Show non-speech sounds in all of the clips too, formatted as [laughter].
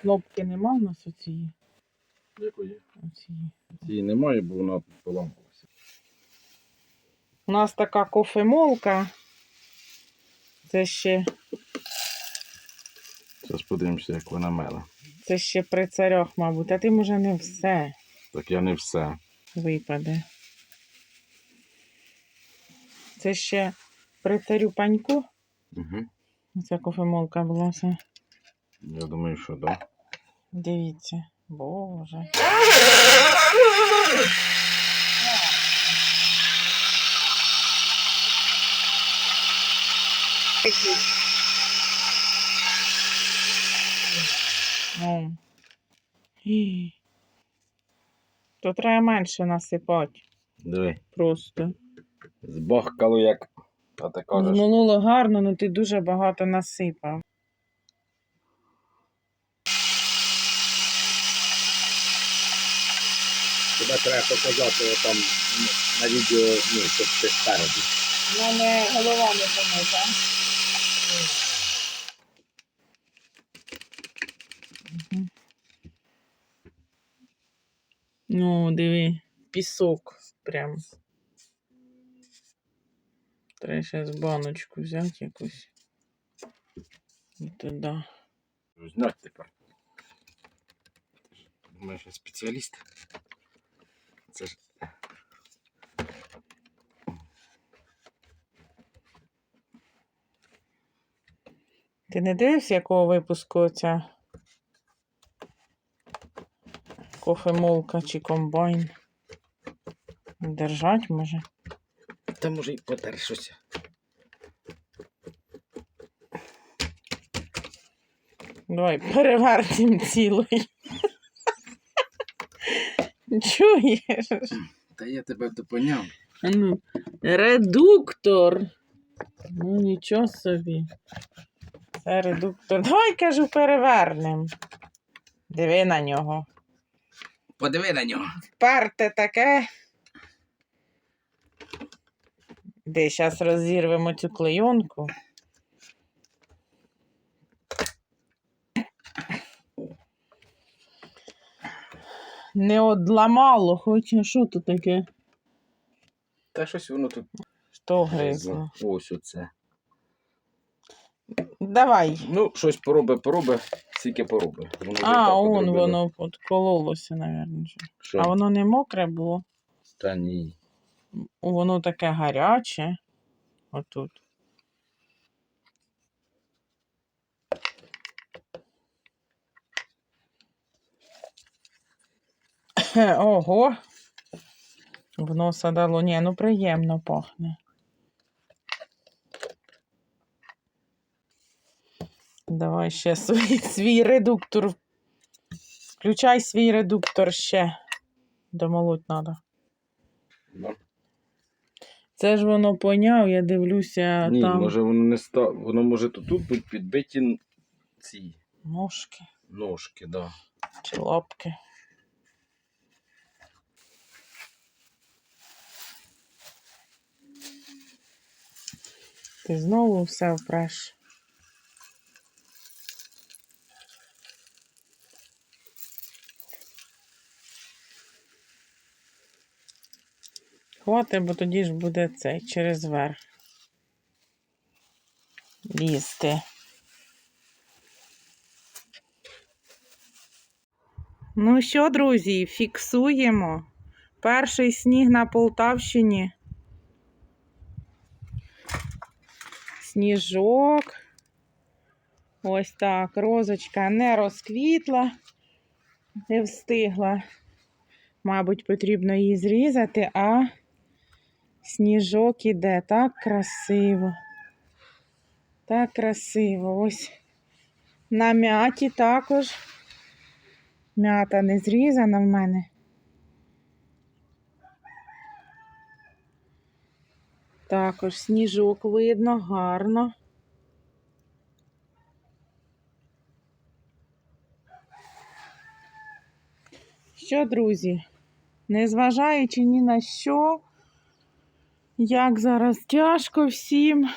кнопки нема у нас оцієї. Якої? оцієї. Її немає, бо вона поламалася. У нас така кофемолка. Це ще, Зараз подивимося, як вона мела. це ще при царях, мабуть. А ти може не все Так я не все. випаде. Це ще при царю паньку. Угу. Ця кофемолка була все. Я думаю, що так. Да. Дивіться. Боже. Ну. То треба менше насипати. Диви. Просто. Збахкало як. А ти кажеш. Змололо гарно, але ти дуже багато насипав. Тебе треба показати там на відео, ну, щоб ти спереду. У мене голова не помита. Ну, диви, пісок прям. Треба зараз баночку взяти якусь. І туди. Знать тепер. Думаєш, я спеціаліст? Це ж. Ти не дивився, якого випуску ця кофемолка чи комбайн? Держать може? Та може й потер. Давай перевернем цілий. [laughs] Чуєш? Та я тебе допоняв. Ну, редуктор. Ну, нічого собі. Це редуктор. Давай, кажу, перевернем. Диви на нього. Подиви на нього. Вперте таке. Де зараз розірвемо цю клейонку. Не одламало, хоча що тут таке? Та щось воно тут Що гризло? Ось оце. Давай. Ну, щось пороби, пороби, скільки пороби. Воно А, он воно откололося, мабуть. Що? А воно не мокре було. Та ні. Воно таке гаряче. Отут. Ого. В носа дало. Ні, ну приємно пахне. Давай ще свій, [laughs] свій редуктор. Включай свій редуктор ще. Домолоть треба. Це ж воно поняв, я дивлюся ні, там може воно не ста. Воно може тут будуть підбиті ці ножки ножки, да. чи лапки. Ти знову все впреш. Хвати, бо тоді ж буде цей через верх. Лізти. Ну що, друзі, фіксуємо. Перший сніг на Полтавщині. Сніжок. Ось так. Розочка не розквітла, не встигла. Мабуть, потрібно її зрізати, а сніжок іде так красиво. Так красиво. Ось на м'яті також. М'ята не зрізана в мене. Також сніжок видно гарно. Що, друзі, незважаючи ні на що, як зараз тяжко всім,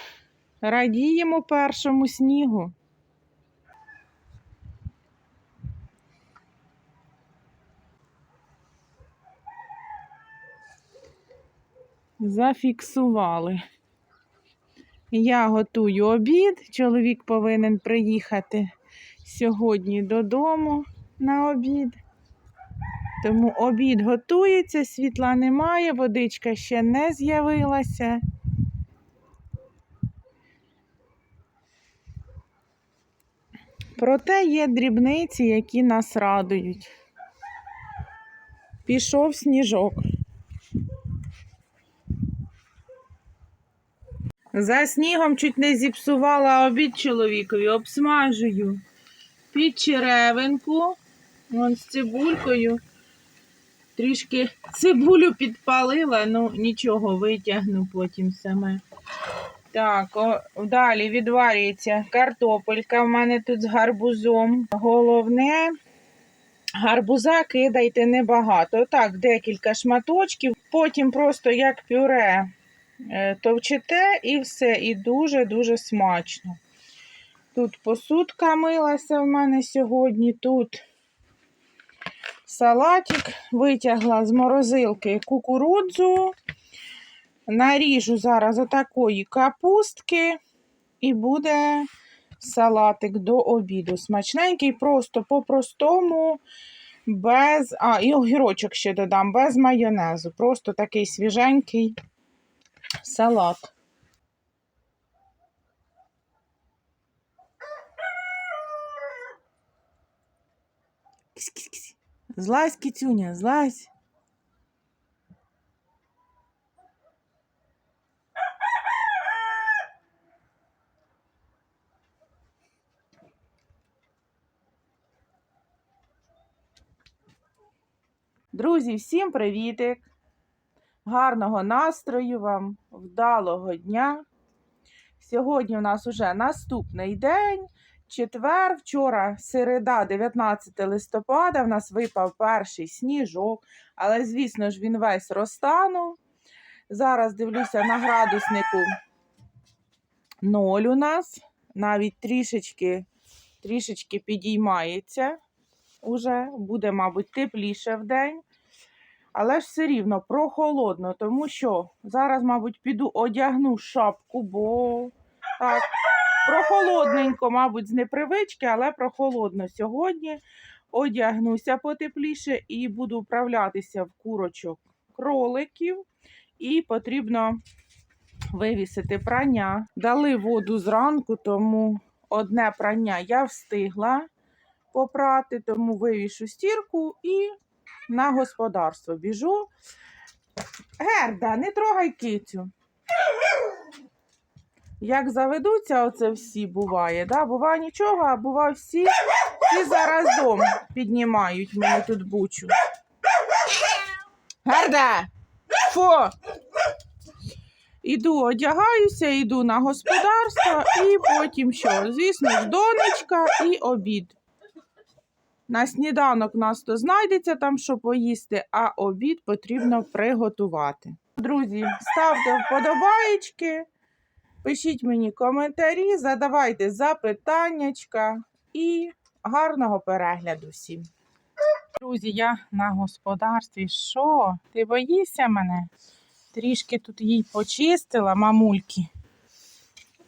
радіємо першому снігу. Зафіксували. Я готую обід. Чоловік повинен приїхати сьогодні додому на обід. Тому обід готується, світла немає, водичка ще не з'явилася. Проте є дрібниці, які нас радують. Пішов сніжок. За снігом чуть не зіпсувала обід чоловікові, обсмажую під черевинку, вон з цибулькою. Трішки цибулю підпалила, ну нічого, витягну потім саме. Так, о, далі відварюється картопелька. в мене тут з гарбузом. Головне, гарбуза кидайте небагато. Так, декілька шматочків. Потім просто як пюре товчите і все. І дуже-дуже смачно. Тут посудка милася в мене сьогодні. Тут салатик витягла з морозилки кукурудзу. Наріжу зараз отакої капустки і буде салатик до обіду. Смачненький, просто по-простому, без. А, і огірочок ще додам, без майонезу. Просто такий свіженький салат. Злазь, кицюня, злазь. Друзі, всім привітик! Гарного настрою вам, вдалого дня. Сьогодні у нас уже наступний день, четвер, вчора середа, 19 листопада, в нас випав перший сніжок, але, звісно ж, він весь розтанув. Зараз дивлюся на градуснику 0 у нас, навіть трішечки, трішечки підіймається уже, буде, мабуть, тепліше в день. Але ж все рівно прохолодно, тому що зараз, мабуть, піду одягну шапку, бо так, прохолодненько, мабуть, з непривички, але прохолодно сьогодні. Одягнуся потепліше і буду вправлятися в курочок кроликів. І потрібно вивісити прання. Дали воду зранку, тому одне прання я встигла попрати, тому вивішу стірку і на господарство біжу. Герда, не трогай кицю. Як заведуться, оце всі буває, да? буває нічого, а буває всі, всі заразом піднімають мені тут бучу. Герда! Фу! Іду, одягаюся, йду на господарство і потім що? Звісно, донечка і обід. На сніданок нас то знайдеться там, що поїсти, а обід потрібно приготувати. Друзі, ставте вподобаєчки, пишіть мені коментарі, задавайте запитаннячка і гарного перегляду всім. Друзі, я на господарстві. Що? Ти боїшся мене? Трішки тут їй почистила мамульки.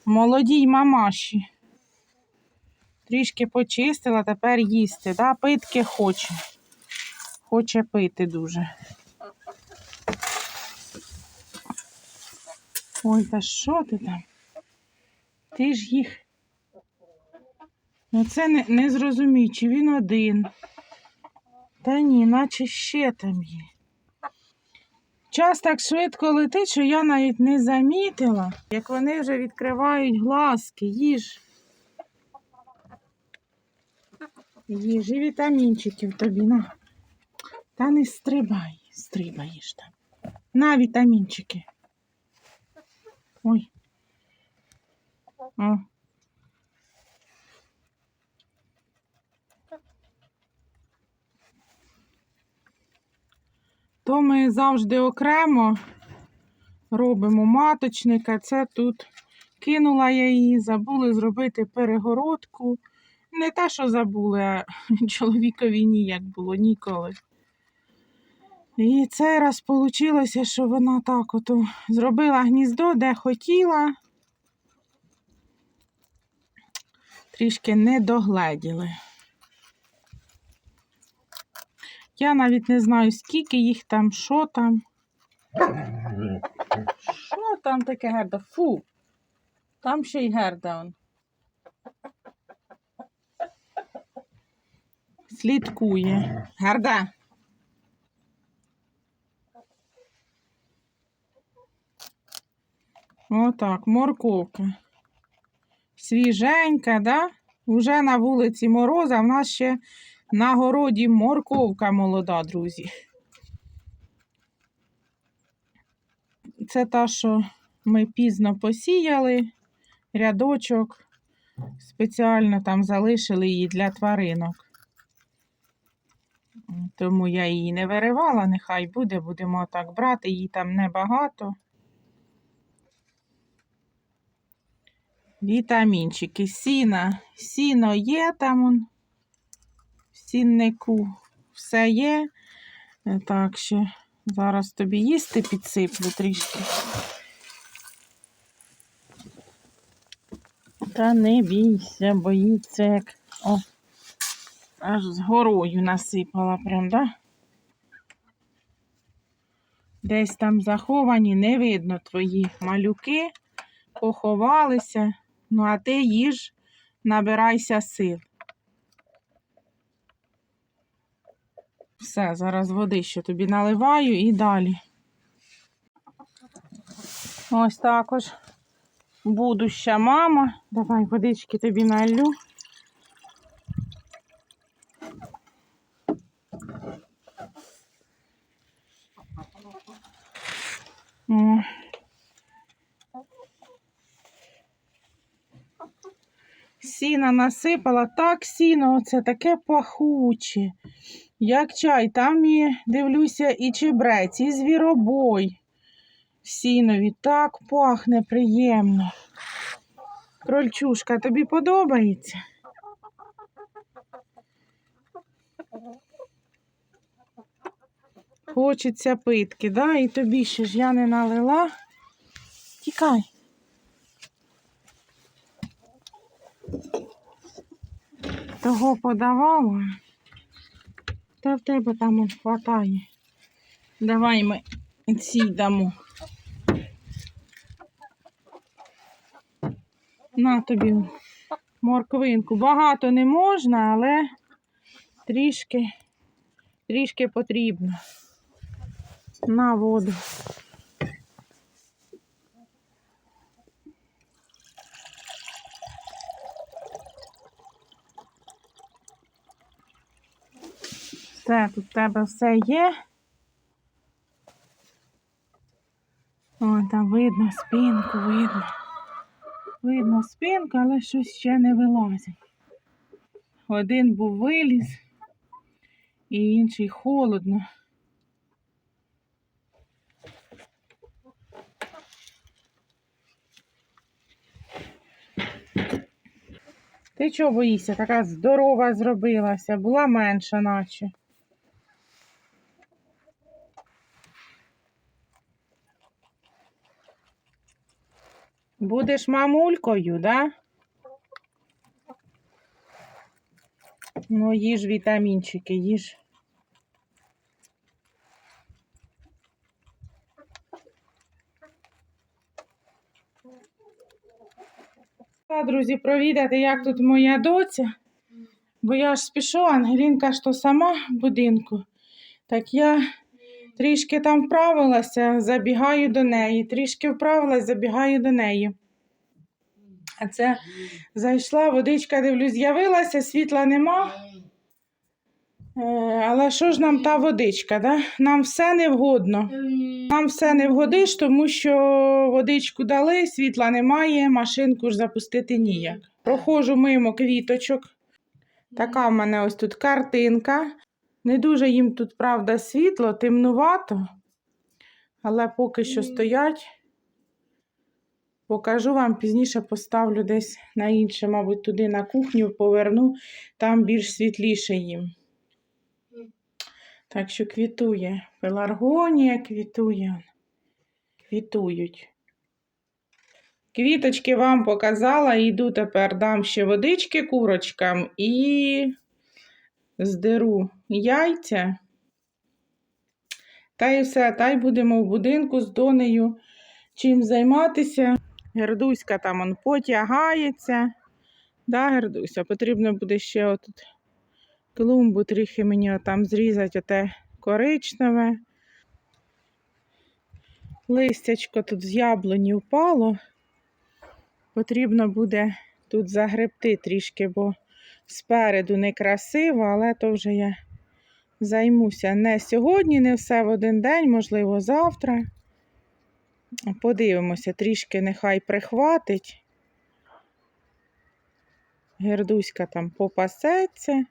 Молодій мамаші. Трішки почистила, тепер їсти. Да? Питки хоче. Хоче пити дуже. Ой, та що ти там? Ти ж їх. Ну це не, не зрозумію, чи він один. Та ні, наче ще там є. Час так швидко летить, що я навіть не замітила, як вони вже відкривають глазки, їж. Їж і вітамінчиків тобі на. Та не стрибай, стрибаєш там. На вітамінчики. Ой. О. То ми завжди окремо робимо маточника. Це тут кинула я її, забули зробити перегородку. Не те, що забули, а [laughs] чоловікові ніяк було ніколи. І цей раз вийшло, що вона так от зробила гніздо, де хотіла. Трішки не догледіли. Я навіть не знаю, скільки їх там, що там. Що там таке герда? Фу. Там ще й герда он. Слідкує. Герда. Отак, морковка. Свіженька, да? Уже на вулиці мороза, в нас ще на городі морковка молода, друзі. Це та, що ми пізно посіяли, рядочок. Спеціально там залишили її для тваринок. Тому я її не виривала, нехай буде, будемо так брати, її там небагато. Вітамінчики, сіна. Сіно є там он, в сіннику. Все є. Е, Так, ще зараз тобі їсти підсиплю трішки. Та не бійся, боїться як. О, аж з горою насипала прям, да? Десь там заховані, не видно твої малюки, поховалися. Ну, а ти їж, набирайся сил. Все, зараз води ще тобі наливаю і далі. Ось також будуща мама. Давай водички тобі налю. Сіна насипала, так сіно, оце таке пахуче, як чай. Там і дивлюся і чебрець, і звіробой. Сінові так пахне приємно. Крольчушка, тобі подобається? Хочеться питки, да? І тобі ще ж я не налила. Тікай. Того подавала. Та в тебе там он хватає. Давай ми ці дамо. На тобі морквинку. Багато не можна, але трішки, трішки потрібно. На воду. Все, тут в тебе все є. О, там видно спинку, видно. Видно спинку, але щось ще не вилазить. Один був виліз, і інший холодно. Ти чого боїшся? Така здорова зробилася, була менша, наче. Будеш мамулькою, да? Ну, їж вітамінчики, їж. Друзі, провідати, як тут моя доця. Бо я ж спішу, Ангелінка ж то сама в будинку. Так я трішки там вправилася, забігаю до неї. Трішки вправилася, забігаю до неї. А це зайшла, водичка, дивлюсь, з'явилася, світла нема. Е, але що ж нам та водичка? Да? Нам все не вгодно. Нам все не вгодиш, тому що водичку дали, світла немає, машинку ж запустити ніяк. Проходжу мимо квіточок. Така в мене ось тут картинка. Не дуже їм тут, правда, світло, темнувато, але поки що стоять. Покажу вам пізніше поставлю десь на інше, мабуть, туди на кухню поверну, там більш світліше їм. Так що квітує. Пеларгонія квітує. Квітують. Квіточки вам показала, йду тепер дам ще водички курочкам і здеру яйця. Та й все, та й будемо в будинку з донею чим займатися. Гердуська там он потягається. Да, Гердуся, потрібно буде ще отут клумбу трохи мені там зрізати оте коричневе. Листячко тут з яблуні впало. Потрібно буде тут загребти трішки, бо спереду некрасиво, але то вже я займуся не сьогодні, не все в один день, можливо, завтра. Подивимося, трішки нехай прихватить. Гердуська там попасеться.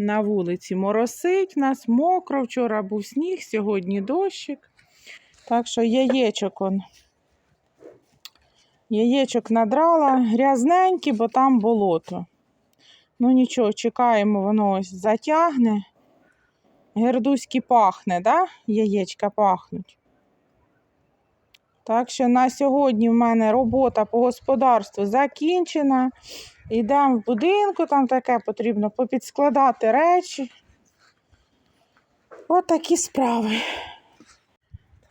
На вулиці моросить, нас мокро, вчора був сніг, сьогодні дощик. Так що яєчок он. Яєчок надрала грязненькі, бо там болото. Ну нічого, чекаємо, воно ось затягне. Гердуськи пахне, да? Яєчка пахнуть. Так що на сьогодні в мене робота по господарству закінчена. Йдемо в будинку, там таке потрібно попідскладати речі. От такі справи.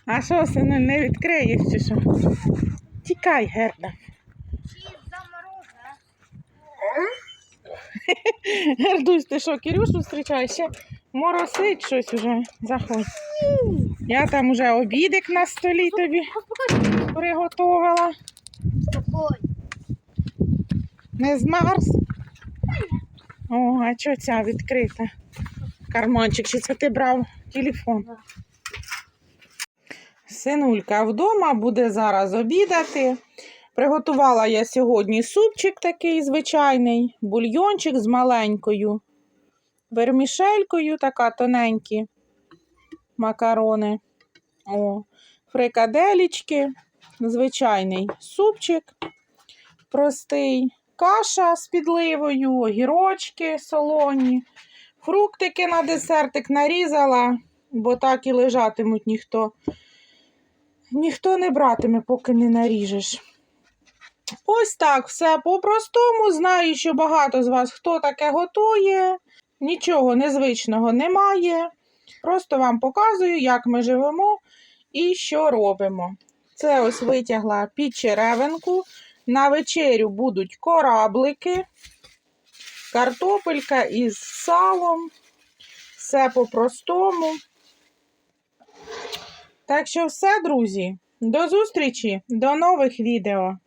А що, сину, не відкриєш чи що? Тікай, Герда. Гердусь, ти що, Кирюшу зустрічаєш? Ще моросить щось уже. Заходь. Я там уже обідик на столі тобі приготувала. Не змерз? О, а чого ця відкрита? Карманчик, чи це ти брав телефон? Синулька вдома буде зараз обідати. Приготувала я сьогодні супчик такий звичайний, бульйончик з маленькою вермішелькою, така тоненькі макарони. О, фрикаделічки, звичайний супчик простий, каша з підливою, огірочки солоні, фруктики на десертик нарізала, бо так і лежатимуть ніхто. Ніхто не братиме, поки не наріжеш. Ось так, все по-простому. Знаю, що багато з вас хто таке готує. Нічого незвичного немає. Просто вам показую, як ми живемо і що робимо. Це ось витягла під черевинку. На вечерю будуть кораблики, картопелька із салом. Все по-простому. Так що все, друзі. До зустрічі, до нових відео.